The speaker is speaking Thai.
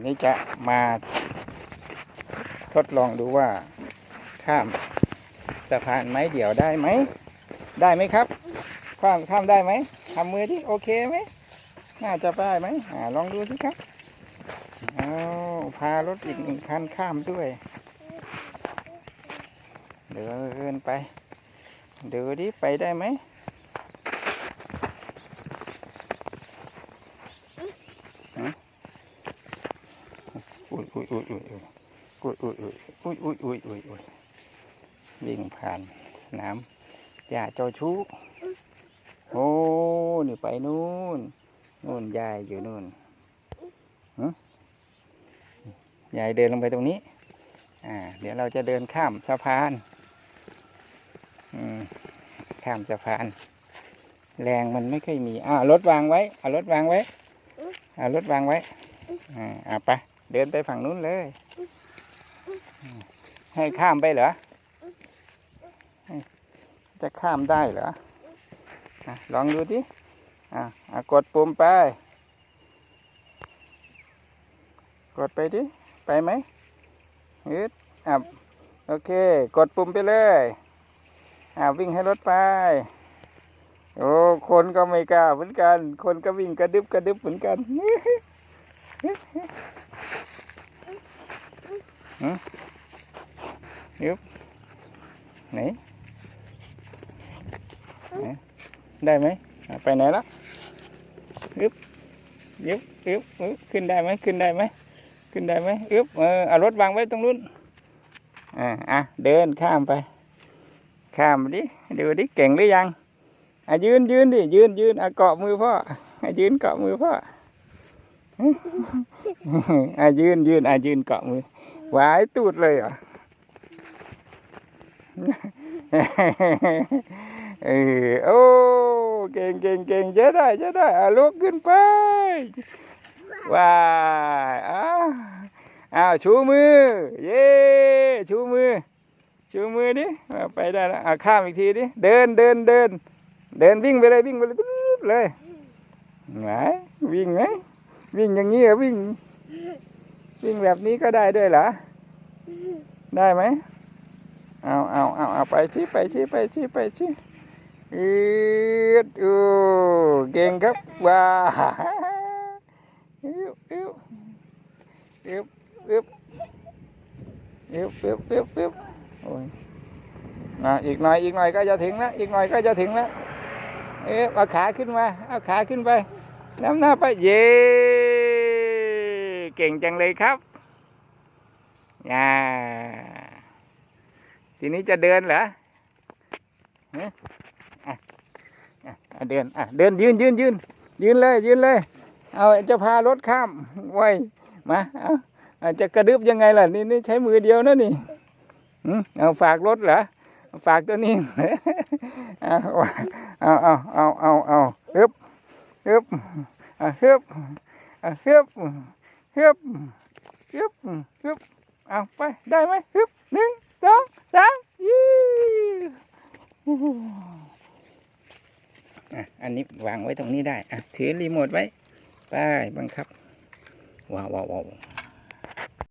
วันนี้จะมาทดลองดูว่า ข้ามสะพานไม้เดี่ยวได้ไหม ได้ไหมครับ ข้ามข้ามได้ไหมทำมือที่โอเคไหมน่าจะได้ไหมอลองดูสิครับเอาพารถอีกหนึ่งคันข้ามด้วย เดินไป เดูดิไปได้ไหม อุ้ยอุ้ยอุ้ยอุ้ยอุ้ยอุ้ยอุ้ยอุ้ยอุ้ยอุ้ยอุ้ยวิ่งผ่านน้ำย่าเจ้าชู้โอ้นี่ไปนู่นนู่นยายอยู่นู่นยายเดินลงไปตรงนี้ อ่า เดี๋ยวเราจะเดินข้ามสะพานอืมข้ามสะพาน แรงมันไม่ค่อยมีอ่ารถวางไว้ เอารถวางไว้ เอารถวางไว้ อ่าอ่าไป เดินไปฝั่งนู้นเลย ให้ข้ามไปเหรอ จะข้ามได้เหรออะลองดูดิอ่าอ่ากดปุ่มไป กดไปดิ ไปไหมยึดอะโอเค กดปุ่มไปเลยอ่าวิ่งให้รถไป โอ้ คนก็ไม่กล้าเหมือนกัน คนก็วิ่งกระดึบกระดึบเหมือนกัน ยึบไหนไหนได้ไหมไปไหนละยึบยึบยึบยึบขึ้นได้ไหมขึ้นได้ไหมขึ้นได้ไหมยึบเออเอารถวางไว้ตรงนู้นอ่าอะเดินข้ามไป ข้ามดิดูดิเก่งหรือยังอะยืนยืนดิยืนยืนอะเกาะมือพ่ออะยืนเกาะมือพ่อ อะยืนยืนอะยืนเกาะมือวายตูดเลยเหรอเออโอ้เก่งเก่งเก่งจะได้จะได้อะลุกขึ้นไปว้ายอ้าวอ้าวชูมือ เย้ชูมือ ชูมือดิอ่ไปได้แล้วอะข้ามอีกทีดิเดินเดินเดินเดินวิ่งไปเลยวิ่งไปเลยเลยไหนวิ่งไหม วิ่งอย่างนี้เหรอวิ่ง วิ่งแบบนี้ก็ได้ด้วยเหรอ ได้ไหมเอาเอาเอาเอาไปชี้ไปชี้ไปชี้ไปชี้อืดอูเก่งครับว้าอิ๊วอิ๊วอิ๊วอิ๊วอิ๊วอิ๊วอิ๊วอิ๊วโอ้ยนะอีกหน่อยอีกหน่อยก็จะถึงแล้วอีกหน่อยก็จะถึงแล้วเอ๊ะเอาขาขึ้นมาเอาขาขึ้นไป น้ำหน้าไปเย่เก่งจังเลยครับอ่าทีนี้จะเดินเหรอเดินอะเดินยืนยืนยืนยืนเลย ยืนเลย เอาจะพารถข้ามไว้มาเอาอาจะกระดึบยังไงล่ะ นี่นี่ใช้มือเดียวนะนี่เอาฝากรถเหรอฝากตัวนี้เอาเอาเอาเอาเอาเอาฮึบ ฮึบอะฮึบอะฮึบฮึบฮึบฮึบเอาไปได้ไหมฮึบหนึ่งสองสามยี่อันนี้วางไว้ตรงนี้ได้อะถือรีโมทไว้ไปบังคับว้าวว้าวว้าว